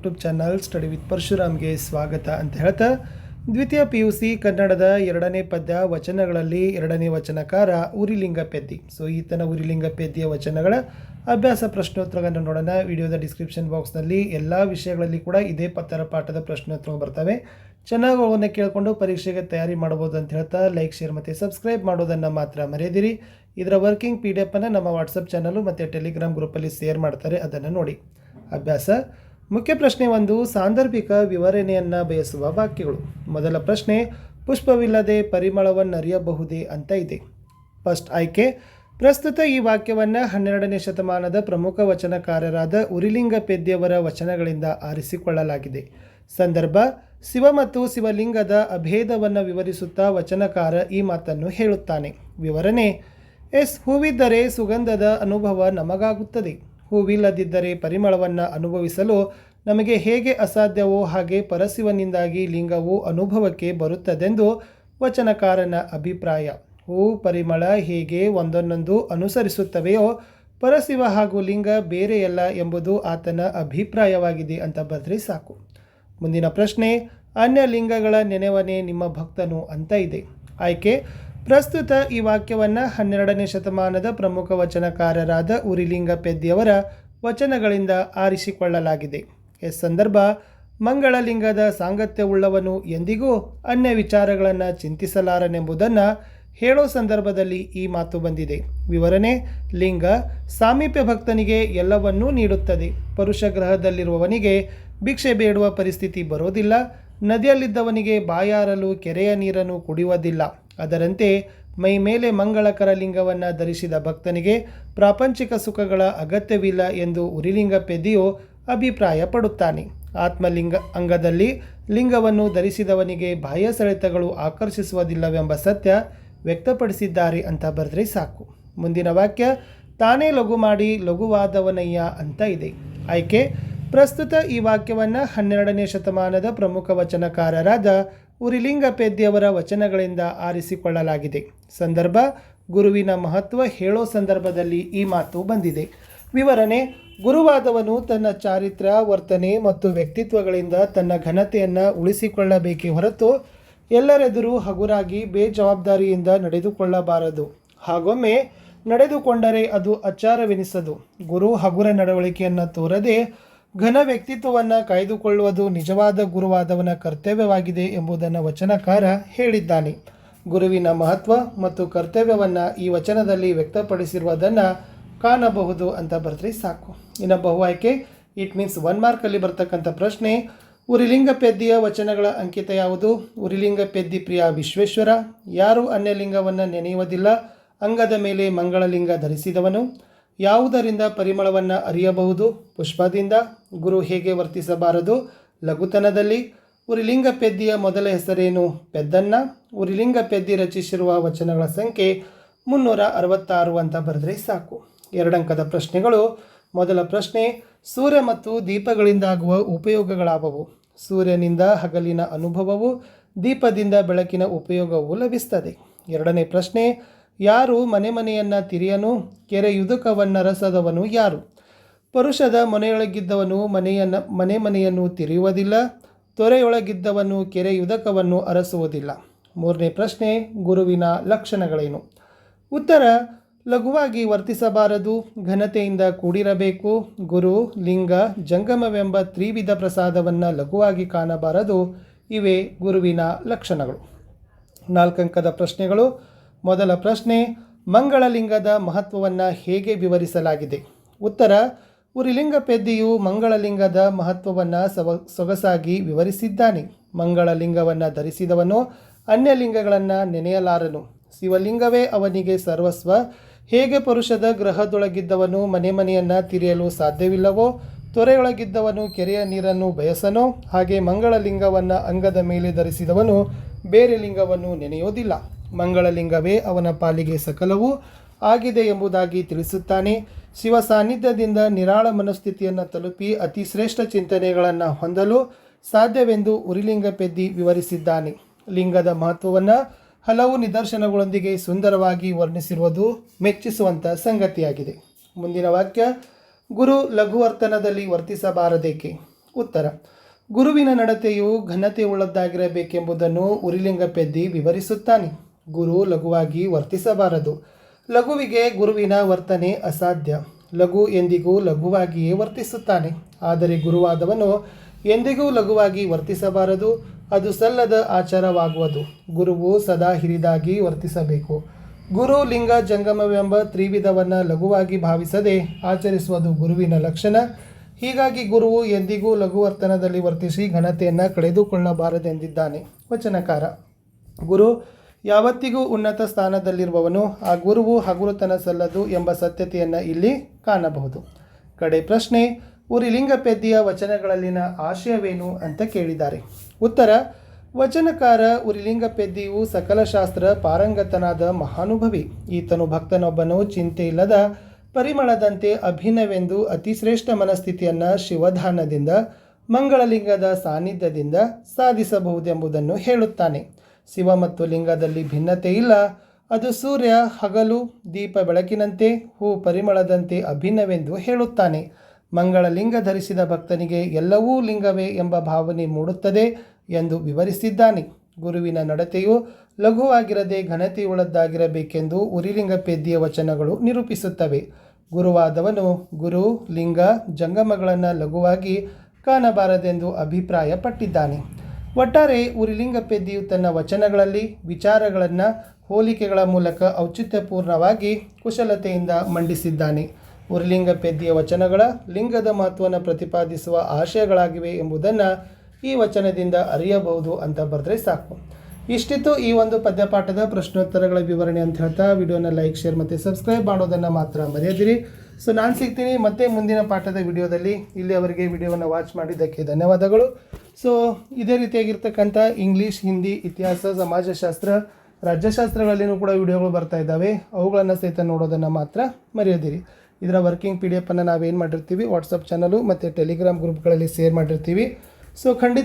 YouTube channel study with ಪರಶುರಾಮ್ಗೆ ಸ್ವಾಗತ ಅಂತ ಹೇಳ್ತಾ, ದ್ವಿತೀಯ ಪಿ ಯು ಸಿ ಕನ್ನಡದ ಎರಡನೇ ಪದ್ಯ ವಚನಗಳಲ್ಲಿ ಎರಡನೇ ವಚನಕಾರ ಉರಿಲಿಂಗ ಪೆದ್ದಿ ಸೊ ಈತನ ಉರಿಲಿಂಗ ಪೆದ್ದಿಯ ವಚನಗಳ ಅಭ್ಯಾಸ ಪ್ರಶ್ನೋತ್ತರಗಳನ್ನು ನೋಡೋಣ. ವಿಡಿಯೋದ ಡಿಸ್ಕ್ರಿಪ್ಷನ್ ಬಾಕ್ಸ್ನಲ್ಲಿ ಎಲ್ಲ ವಿಷಯಗಳಲ್ಲಿ ಕೂಡ ಇದೇ ಪತ್ತರ ಪಾಠದ ಪ್ರಶ್ನೋತ್ತರಗಳು ಬರ್ತವೆ. ಚೆನ್ನಾಗಿ ಅವನ್ನ ಕೇಳಿಕೊಂಡು ಪರೀಕ್ಷೆಗೆ ತಯಾರಿ ಮಾಡ್ಬೋದು ಅಂತ ಹೇಳ್ತಾ ಲೈಕ್ ಶೇರ್ ಮತ್ತು ಸಬ್ಸ್ಕ್ರೈಬ್ ಮಾಡೋದನ್ನು ಮಾತ್ರ ಮರೆಯದಿರಿ. ಇದರ ವರ್ಕಿಂಗ್ ಪಿ ಡಿ ಎಫನ್ನು ನಮ್ಮ ವಾಟ್ಸಪ್ ಚಾನಲು ಮತ್ತು ಟೆಲಿಗ್ರಾಮ್ ಗ್ರೂಪಲ್ಲಿ ಶೇರ್ ಮಾಡ್ತಾರೆ, ಅದನ್ನು ನೋಡಿ. ಅಭ್ಯಾಸ ಮುಖ್ಯ ಪ್ರಶ್ನೆ ಒಂದು, ಸಾಂದರ್ಭಿಕ ವಿವರಣೆಯನ್ನು ಬಯಸುವ ವಾಕ್ಯಗಳು. ಮೊದಲ ಪ್ರಶ್ನೆ, ಪುಷ್ಪವಿಲ್ಲದೆ ಪರಿಮಳವನ್ನರಿಯಬಹುದೇ ಅಂತ ಇದೆ. ಫಸ್ಟ್ ಆಯ್ಕೆ, ಪ್ರಸ್ತುತ ಈ ವಾಕ್ಯವನ್ನು ಹನ್ನೆರಡನೇ ಶತಮಾನದ ಪ್ರಮುಖ ವಚನಕಾರರಾದ ಉರಿಲಿಂಗ ಪೆದ್ಯವರ ವಚನಗಳಿಂದ ಆರಿಸಿಕೊಳ್ಳಲಾಗಿದೆ. ಸಂದರ್ಭ, ಶಿವ ಮತ್ತು ಶಿವಲಿಂಗದ ಅಭೇದವನ್ನು ವಿವರಿಸುತ್ತಾ ವಚನಕಾರ ಈ ಮಾತನ್ನು ಹೇಳುತ್ತಾನೆ. ವಿವರಣೆ, ಎಸ್, ಹೂವಿದ್ದರೆ ಸುಗಂಧದ ಅನುಭವ ನಮಗಾಗುತ್ತದೆ. ಹೂವಿಲ್ಲದಿದ್ದರೆ ಪರಿಮಳವನ್ನು ಅನುಭವಿಸಲು ನಮಗೆ ಹೇಗೆ ಅಸಾಧ್ಯವೋ ಹಾಗೆ ಪರಶಿವನಿಂದಾಗಿ ಲಿಂಗವು ಅನುಭವಕ್ಕೆ ಬರುತ್ತದೆಂದು ವಚನಕಾರನ ಅಭಿಪ್ರಾಯ. ಹೂ, ಪರಿಮಳ ಹೇಗೆ ಒಂದನ್ನೊಂದು ಅನುಸರಿಸುತ್ತವೆಯೋ ಪರಶಿವ ಹಾಗೂ ಲಿಂಗ ಬೇರೆಯಲ್ಲ ಎಂಬುದು ಆತನ ಅಭಿಪ್ರಾಯವಾಗಿದೆ ಅಂತ ಬರೆದ್ರೆ ಸಾಕು. ಮುಂದಿನ ಪ್ರಶ್ನೆ ಅನ್ಯ ಲಿಂಗಗಳ ನೆನೆವನೇ ನಿಮ್ಮ ಭಕ್ತನು ಅಂತ ಇದೆ. ಆಯ್ಕೆ ಪ್ರಸ್ತುತ ಈ ವಾಕ್ಯವನ್ನು ಹನ್ನೆರಡನೇ ಶತಮಾನದ ಪ್ರಮುಖ ವಚನಕಾರರಾದ ಉರಿಲಿಂಗ ಪೆದ್ದಿಯವರ ವಚನಗಳಿಂದ ಆರಿಸಿಕೊಳ್ಳಲಾಗಿದೆ. ಈ ಸಂದರ್ಭ ಮಂಗಳಲಿಂಗದ ಸಾಂಗತ್ಯವುಳ್ಳವನು ಎಂದಿಗೂ ಅನ್ಯ ವಿಚಾರಗಳನ್ನು ಚಿಂತಿಸಲಾರನೆಂಬುದನ್ನು ಹೇಳೋ ಸಂದರ್ಭದಲ್ಲಿ ಈ ಮಾತು ಬಂದಿದೆ. ವಿವರಣೆ, ಲಿಂಗ ಸಾಮೀಪ್ಯ ಭಕ್ತನಿಗೆ ಎಲ್ಲವನ್ನೂ ನೀಡುತ್ತದೆ. ಪರುಷ ಗ್ರಹದಲ್ಲಿರುವವನಿಗೆ ಭಿಕ್ಷೆ ಬೇಡುವ ಪರಿಸ್ಥಿತಿ ಬರೋದಿಲ್ಲ. ನದಿಯಲ್ಲಿದ್ದವನಿಗೆ ಬಾಯಾರಲು ಕೆರೆಯ ನೀರನ್ನು ಕುಡಿಯುವುದಿಲ್ಲ. ಅದರಂತೆ ಮೈ ಮೇಲೆ ಮಂಗಳಕರ ಲಿಂಗವನ್ನು ಧರಿಸಿದ ಭಕ್ತನಿಗೆ ಪ್ರಾಪಂಚಿಕ ಸುಖಗಳ ಅಗತ್ಯವಿಲ್ಲ ಎಂದು ಉರಿಲಿಂಗ ಪೆದಿಯು ಅಭಿಪ್ರಾಯಪಡುತ್ತಾನೆ. ಆತ್ಮಲಿಂಗ ಅಂಗದಲ್ಲಿ ಲಿಂಗವನ್ನು ಧರಿಸಿದವನಿಗೆ ಬಾಹ್ಯ ಸೆಳೆತಗಳು ಆಕರ್ಷಿಸುವುದಿಲ್ಲವೆಂಬ ಸತ್ಯ ವ್ಯಕ್ತಪಡಿಸಿದ್ದಾರೆ ಅಂತ ಬರೆದ್ರೆ ಸಾಕು. ಮುಂದಿನ ವಾಕ್ಯ, ತಾನೇ ಲಘು ಮಾಡಿ ಲಘುವಾದವನಯ್ಯ ಅಂತ ಇದೆ. ಆಯ್ಕೆ, ಪ್ರಸ್ತುತ ಈ ವಾಕ್ಯವನ್ನು ಹನ್ನೆರಡನೇ ಶತಮಾನದ ಪ್ರಮುಖ ವಚನಕಾರರಾದ ಉರಿಲಿಂಗ ಪೆದ್ದಿಯವರ ವಚನಗಳಿಂದ ಆರಿಸಿಕೊಳ್ಳಲಾಗಿದೆ. ಸಂದರ್ಭ, ಗುರುವಿನ ಮಹತ್ವ ಹೇಳೋ ಸಂದರ್ಭದಲ್ಲಿ ಈ ಮಾತು ಬಂದಿದೆ. ವಿವರಣೆ, ಗುರುವಾದವನು ತನ್ನ ಚಾರಿತ್ರ, ವರ್ತನೆ ಮತ್ತು ವ್ಯಕ್ತಿತ್ವಗಳಿಂದ ತನ್ನ ಘನತೆಯನ್ನು ಉಳಿಸಿಕೊಳ್ಳಬೇಕೇ ಹೊರತು ಎಲ್ಲರೆದುರು ಹಗುರಾಗಿ ಬೇಜವಾಬ್ದಾರಿಯಿಂದ ನಡೆದುಕೊಳ್ಳಬಾರದು. ಹಾಗೊಮ್ಮೆ, ನಡೆದುಕೊಂಡರೆ ಅದು ಅಚಾರವೆನಿಸದು. ಗುರು ಹಗುರ ನಡವಳಿಕೆಯನ್ನು ತೋರದೆ ಘನ ವ್ಯಕ್ತಿತ್ವವನ್ನು ಕಾಯ್ದುಕೊಳ್ಳುವುದು ನಿಜವಾದ ಗುರುವಾದವನ ಕರ್ತವ್ಯವಾಗಿದೆ ಎಂಬುದನ್ನು ವಚನಕಾರ ಹೇಳಿದ್ದಾನೆ. ಗುರುವಿನ ಮಹತ್ವ ಮತ್ತು ಕರ್ತವ್ಯವನ್ನು ಈ ವಚನದಲ್ಲಿ ವ್ಯಕ್ತಪಡಿಸಿರುವುದನ್ನು ಕಾಣಬಹುದು ಅಂತ ಬರೆದ್ರೆ ಸಾಕು. ಇನ್ನು ಬಹು ಆಯ್ಕೆ ಇಟ್ ಮೀನ್ಸ್ ಒನ್ ಮಾರ್ಕಲ್ಲಿ ಬರ್ತಕ್ಕಂಥ ಪ್ರಶ್ನೆ, ಉರಿಲಿಂಗ ಪೆದ್ದಿಯ ವಚನಗಳ ಅಂಕಿತ ಯಾವುದು? ಉರಿಲಿಂಗ ಪೆದ್ದಿ ಪ್ರಿಯ ವಿಶ್ವೇಶ್ವರ, ಯಾರು ಅನ್ಯಲಿಂಗವನ್ನು ನೆನೆಯುವುದಿಲ್ಲ? ಅಂಗದ ಮೇಲೆ ಮಂಗಳಲಿಂಗ ಧರಿಸಿದವನು? ಯಾವುದರಿಂದ ಪರಿಮಳವನ್ನು ಅರಿಯಬಹುದು? ಪುಷ್ಪದಿಂದ. ಗುರು ಹೇಗೆ ವರ್ತಿಸಬಾರದು? ಲಘುತನದಲ್ಲಿ. ಉರಿಲಿಂಗ ಪೆದ್ದಿಯ ಮೊದಲ ಹೆಸರೇನು? ಪೆದ್ದನ್ನ. ಉರಿಲಿಂಗ ಪೆದ್ದಿ ರಚಿಸಿರುವ ವಚನಗಳ ಸಂಖ್ಯೆ ಮುನ್ನೂರ ಅರವತ್ತಾರು ಅಂತ ಬರೆದ್ರೆ ಸಾಕು. ಎರಡಂಕದ ಪ್ರಶ್ನೆಗಳು. ಮೊದಲ ಪ್ರಶ್ನೆ, ಸೂರ್ಯ ಮತ್ತು ದೀಪಗಳಿಂದಾಗುವ ಉಪಯೋಗಗಳಾವವು? ಸೂರ್ಯನಿಂದ ಹಗಲಿನ ಅನುಭವವು ದೀಪದಿಂದ ಬೆಳಕಿನ ಉಪಯೋಗವು ಲಭಿಸ್ತದೆ. ಎರಡನೇ ಪ್ರಶ್ನೆ ಯಾರು ಮನೆ ಮನೆಯನ್ನು ತಿರಿಯನು? ಕೆರೆಯುದುಕವನ್ನು ರಸದವನು ಯಾರು? ಪರುಷದ ಮನೆಯೊಳಗಿದ್ದವನು ಮನೆಯನ್ನು, ಮನೆ ಮನೆಯನ್ನು ತಿರಿಯುವುದಿಲ್ಲ, ತೊರೆಯೊಳಗಿದ್ದವನು ಕೆರೆಯುದಕವನ್ನು ಅರಸುವುದಿಲ್ಲ. ಮೂರನೇ ಪ್ರಶ್ನೆ, ಗುರುವಿನ ಲಕ್ಷಣಗಳೇನು? ಉತ್ತರ, ಲಘುವಾಗಿ ವರ್ತಿಸಬಾರದು, ಘನತೆಯಿಂದ ಕೂಡಿರಬೇಕು. ಗುರು, ಲಿಂಗ, ಜಂಗಮವೆಂಬ ತ್ರಿವಿಧ ಪ್ರಸಾದವನ್ನು ಲಘುವಾಗಿ ಕಾಣಬಾರದು. ಇವೆ ಗುರುವಿನ ಲಕ್ಷಣಗಳು. ನಾಲ್ಕಂಕದ ಪ್ರಶ್ನೆಗಳು ಮೊದಲ ಪ್ರಶ್ನೆ, ಮಂಗಳಲಿಂಗದ ಮಹತ್ವವನ್ನು ಹೇಗೆ ವಿವರಿಸಲಾಗಿದೆ? ಉತ್ತರ, ಉರಿಲಿಂಗ ಪೆದ್ದಿಯು ಮಂಗಳಲಿಂಗದ ಮಹತ್ವವನ್ನು ಸವ, ಸೊಗಸಾಗಿ ವಿವರಿಸಿದ್ದಾನೆ. ಮಂಗಳಲಿಂಗವನ್ನು ಧರಿಸಿದವನು ಅನ್ಯಲಿಂಗಗಳನ್ನು ನೆನೆಯಲಾರನು. ಶಿವಲಿಂಗವೇ ಅವನಿಗೆ ಸರ್ವಸ್ವ. ಹೇಗೆ ಪುರುಷದ ಗ್ರಹದೊಳಗಿದ್ದವನು ಮನೆ ಮನೆಯನ್ನು ತಿರಿಯಲು ಸಾಧ್ಯವಿಲ್ಲವೋ, ತೊರೆಯೊಳಗಿದ್ದವನು ಕೆರೆಯ ನೀರನ್ನು ಬಯಸನೋ, ಹಾಗೆ ಮಂಗಳಲಿಂಗವನ್ನು ಅಂಗದ ಮೇಲೆ ಧರಿಸಿದವನು ಬೇರೆ ಲಿಂಗವನ್ನು ನೆನೆಯೋದಿಲ್ಲ. ಮಂಗಳಲಿಂಗವೇ ಅವನ ಪಾಲಿಗೆ ಸಕಲವೂ ಆಗಿದೆ ಎಂಬುದಾಗಿ ತಿಳಿಸುತ್ತಾನೆ. ಶಿವ ಸಾನ್ನಿಧ್ಯದಿಂದ ನಿರಾಳ ಮನಸ್ಥಿತಿಯನ್ನು ತಲುಪಿ ಅತಿ ಶ್ರೇಷ್ಠ ಚಿಂತನೆಗಳನ್ನು ಹೊಂದಲು ಸಾಧ್ಯವೆಂದು ಉರಿಲಿಂಗ ಪೆದ್ದಿ ವಿವರಿಸಿದ್ದಾನೆ. ಲಿಂಗದ ಮಹತ್ವವನ್ನು ಹಲವು ನಿದರ್ಶನಗಳೊಂದಿಗೆ ಸುಂದರವಾಗಿ ವರ್ಣಿಸಿರುವುದು ಮೆಚ್ಚಿಸುವಂಥ ಸಂಗತಿಯಾಗಿದೆ. ಮುಂದಿನ ವಾಕ್ಯ, ಗುರು ಲಘುವರ್ತನದಲ್ಲಿ ವರ್ತಿಸಬಾರದೇಕೆ? ಉತ್ತರ, ಗುರುವಿನ ನಡತೆಯು ಘನತೆ ಉಳ್ಳದ್ದಾಗಿರಬೇಕೆಂಬುದನ್ನು ಉರಿಲಿಂಗ ಪೆದ್ದಿ ವಿವರಿಸುತ್ತಾನೆ. ಗುರು ಲಘುವಾಗಿ ವರ್ತಿಸಬಾರದು. ಲಘುವಿಗೆ ಗುರುವಿನ ವರ್ತನೆ ಅಸಾಧ್ಯ. ಲಘು ಎಂದಿಗೂ ಲಘುವಾಗಿಯೇ ವರ್ತಿಸುತ್ತಾನೆ. ಆದರೆ ಗುರುವಾದವನು ಎಂದಿಗೂ ಲಘುವಾಗಿ ವರ್ತಿಸಬಾರದು. ಅದು ಸಲ್ಲದ ಆಚಾರವಾಗುವುದು. ಗುರುವು ಸದಾ ಹಿರಿದಾಗಿ ವರ್ತಿಸಬೇಕು. ಗುರು ಲಿಂಗ ಜಂಗಮವೆಂಬ ತ್ರಿವಿಧವನ್ನು ಲಘುವಾಗಿ ಭಾವಿಸದೆ ಆಚರಿಸುವುದು ಗುರುವಿನ ಲಕ್ಷಣ. ಹೀಗಾಗಿ ಗುರುವು ಎಂದಿಗೂ ಲಘುವರ್ತನದಲ್ಲಿ ವರ್ತಿಸಿ ಘನತೆಯನ್ನು ಕಳೆದುಕೊಳ್ಳಬಾರದೆಂದಿದ್ದಾನೆ. ವಚನಕಾರ. ಗುರು ಯಾವತ್ತಿಗೂ ಉನ್ನತ ಸ್ಥಾನದಲ್ಲಿರುವವನು ಆ ಗುರುವು ಹಗುರುತನ ಸಲ್ಲದು ಎಂಬ ಸತ್ಯತೆಯನ್ನು ಇಲ್ಲಿ ಕಾಣಬಹುದು. ಕಡೆ ಪ್ರಶ್ನೆ ಉರಿಲಿಂಗಪೆದ್ದಿಯ ವಚನಗಳಲ್ಲಿನ ಆಶಯವೇನು ಅಂತ ಕೇಳಿದ್ದಾರೆ. ಉತ್ತರ, ವಚನಕಾರ ಉರಿಲಿಂಗಪೆದ್ದಿಯು ಸಕಲಶಾಸ್ತ್ರ ಸಕಲ ಶಾಸ್ತ್ರ ಪಾರಂಗತನಾದ ಮಹಾನುಭವಿ. ಈತನು ಭಕ್ತನೊಬ್ಬನು ಚಿಂತೆ ಇಲ್ಲದ ಪರಿಮಳದಂತೆ ಅಭಿನವೆಂದು ಅತಿಶ್ರೇಷ್ಠ ಮನಸ್ಥಿತಿಯನ್ನು ಶಿವಧಾನದಿಂದ, ಮಂಗಳಲಿಂಗದ ಸಾನ್ನಿಧ್ಯದಿಂದ ಸಾಧಿಸಬಹುದೆಂಬುದನ್ನು ಹೇಳುತ್ತಾನೆ. ಶಿವ ಮತ್ತು ಲಿಂಗದಲ್ಲಿ ಭಿನ್ನತೆ ಇಲ್ಲ. ಅದು ಸೂರ್ಯ, ಹಗಲು, ದೀಪ ಬೆಳಕಿನಂತೆ, ಹೂ ಪರಿಮಳದಂತೆ ಅಭಿನ್ನವೆಂದು ಹೇಳುತ್ತಾನೆ. ಮಂಗಳ ಲಿಂಗ ಧರಿಸಿದ ಭಕ್ತನಿಗೆ ಎಲ್ಲವೂ ಲಿಂಗವೇ ಎಂಬ ಭಾವನೆ ಮೂಡುತ್ತದೆ ಎಂದು ವಿವರಿಸಿದ್ದಾನೆ. ಗುರುವಿನ ನಡತೆಯು ಲಘುವಾಗಿರದೆ ಘನತೆಯುಳ್ಳದ್ದಾಗಿರಬೇಕೆಂದು ಉರಿಲಿಂಗ ಪೇದ್ಯ ವಚನಗಳು ನಿರೂಪಿಸುತ್ತವೆ. ಗುರುವಾದವನು ಗುರು, ಲಿಂಗ, ಜಂಗಮಗಳನ್ನು ಲಘುವಾಗಿ ಕಾಣಬಾರದೆಂದು ಅಭಿಪ್ರಾಯಪಟ್ಟಿದ್ದಾನೆ. ಒಟ್ಟಾರೆ ಉರಿಲಿಂಗ ಪೆದ್ದಿಯು ತನ್ನ ವಚನಗಳಲ್ಲಿ ವಿಚಾರಗಳನ್ನು ಹೋಲಿಕೆಗಳ ಮೂಲಕ ಔಚಿತ್ಯಪೂರ್ಣವಾಗಿ ಕುಶಲತೆಯಿಂದ ಮಂಡಿಸಿದ್ದಾನೆ. ಉರಿಲಿಂಗ ಪೆದ್ದಿಯ ವಚನಗಳ ಲಿಂಗದ ಮಹತ್ವವನ್ನು ಪ್ರತಿಪಾದಿಸುವ ಆಶಯಗಳಾಗಿವೆ ಎಂಬುದನ್ನು ಈ ವಚನದಿಂದ ಅರಿಯಬಹುದು ಅಂತ ಬರೆದ್ರೆ ಸಾಕು. ಇಷ್ಟಿತ್ತು ಈ ಒಂದು ಪದ್ಯಪಾಠದ ಪ್ರಶ್ನೋತ್ತರಗಳ ವಿವರಣೆ ಅಂತ ಹೇಳ್ತಾ ವಿಡಿಯೋನ ಲೈಕ್, ಶೇರ್ ಮತ್ತು ಸಬ್ಸ್ಕ್ರೈಬ್ ಮಾಡೋದನ್ನು ಮಾತ್ರ ಮರೆಯದಿರಿ. ಸೊ ನಾನು ಸಿಗ್ತೀನಿ. ಮತ್ತೆ ಮುಂದಿನ ಪಾಠದ ವಿಡಿಯೋದಲ್ಲಿ ಇಲ್ಲಿಯವರೆಗೆ ವಿಡಿಯೋವನ್ನು ವಾಚ್ ಮಾಡಿದ್ದಕ್ಕೆ ಧನ್ಯವಾದಗಳು. ಸೊ ಇದೇ ರೀತಿಯಾಗಿರ್ತಕ್ಕಂಥ ಇಂಗ್ಲೀಷ್ ಹಿಂದಿ ಇತಿಹಾಸ, ಸಮಾಜಶಾಸ್ತ್ರ, ರಾಜ್ಯಶಾಸ್ತ್ರಗಳಲ್ಲಿನೂ ಕೂಡ ವಿಡಿಯೋಗಳು ಬರ್ತಾ ಇದ್ದಾವೆ. ಅವುಗಳನ್ನು ಸಹಿತ ನೋಡೋದನ್ನು ಮಾತ್ರ ಮರೆಯೋದಿರಿ. ಇದರ ವರ್ಕಿಂಗ್ ಪಿ ಡಿ ಎಫನ್ನು ನಾವೇನು ಮಾಡಿರ್ತೀವಿ? ವಾಟ್ಸಪ್ ಚಾನಲು ಮತ್ತು ಟೆಲಿಗ್ರಾಮ್ ಗ್ರೂಪ್ಗಳಲ್ಲಿ ಶೇರ್ ಮಾಡಿರ್ತೀವಿ. ಸೊ ಖಂಡಿತ